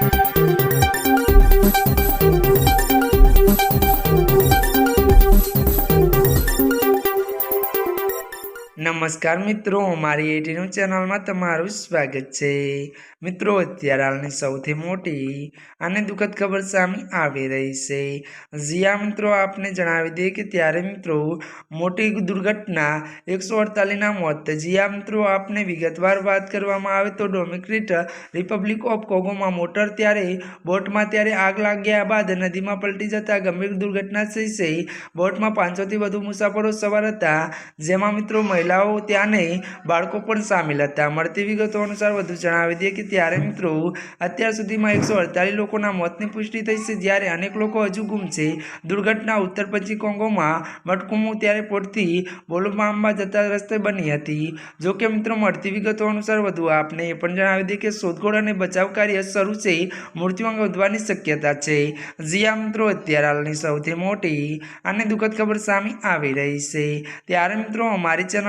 Thank you. નમસ્કાર મિત્રો, મારી એટીનું ચેનલમાં તમારું સ્વાગત છે. મિત્રો, અત્યારે હાલની સૌથી મોટી અને દુઃખદ ખબર સામે આવી રહી છે. જીયા મિત્રો, આપને જણાવી દઈએ કે ત્યારે, મિત્રો, મોટી દુર્ઘટના એકસો અડતાલીસના મોત. જીયા મિત્રો, આપને વિગતવાર વાત કરવામાં આવે તો ડોમિક્રિટ રિપબ્લિક ઓફ કોગોમાં મોટર ત્યારે, બોટમાં ત્યારે આગ લાગ્યા બાદ નદીમાં પલટી જતા ગંભીર દુર્ઘટના થઈ છે. બોટમાં પાંચસોથી વધુ મુસાફરો સવાર હતા. જેમાં, મિત્રો મહિલાઓ ત્યાંને બાળકો પણ સામેલ હતા. મળતી વિગતો અનુસાર વધુ જણાવી દઈએ કે ત્યારે મિત્રો અત્યાર સુધીમાં એકસો અડતાલીસ લોકોના મોતની પુષ્ટિ થઈ છે. જ્યારે અનેક લોકો હજુ ગુમ છે. દુર્ઘટના ઉત્તર પશ્ચિમ કોંગોમાં મટકુમુ ત્યારે પોટથી બોલોમામ્બા જતા રસ્તે બની હતી. જોકે મિત્રો મળતી વિગતો અનુસાર વધુ આપને એ પણ જણાવી દઈએ કે શોધખોળ અને બચાવ કાર્ય શરૂ છે. મૃત્યુઆંક વધવાની શક્યતા છે. જીયા મિત્રો, અત્યારે હાલની સૌથી મોટી અને દુઃખદ ખબર સામે આવી રહી છે. ત્યારે મિત્રો અમારી